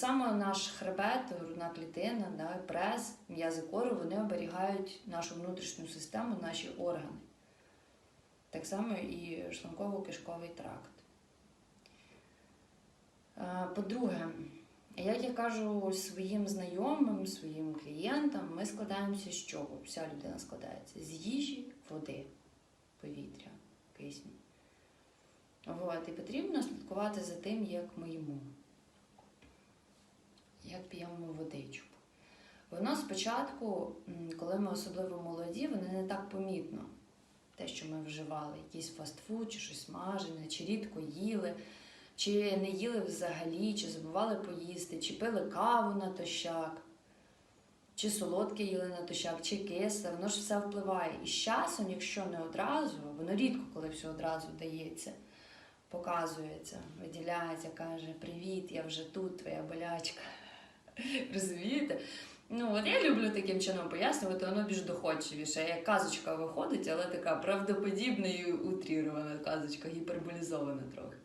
само наш хребет, грудна клітина, да, прес, м'язи кору, вони оберігають нашу внутрішню систему, наші органи. Так само і шлунково-кишковий тракт. По-друге, як я кажу своїм знайомим, своїм клієнтам, ми складаємося з чого? Вся людина складається з їжі, води, повітря, кисню. От, і потрібно слідкувати за тим, як ми їмо, п'ємо водичку. Воно спочатку, коли ми особливо молоді, воно не так помітно. Те, що ми вживали, якийсь фастфуд, чи щось смажене, чи рідко їли, чи не їли взагалі, чи забували поїсти, чи пили каву натощак, чи солодке їли натощак, чи кисле, воно ж все впливає. І з часом, якщо не одразу, воно рідко, коли все одразу дається, показується, виділяється, каже: Привіт, я вже тут, твоя болячка. Розумієте? Ну, от я люблю таким чином пояснювати, воно більш доходчивіше. Як казочка виходить, але така правдоподібна і утрірована казочка, гіперболізована трохи.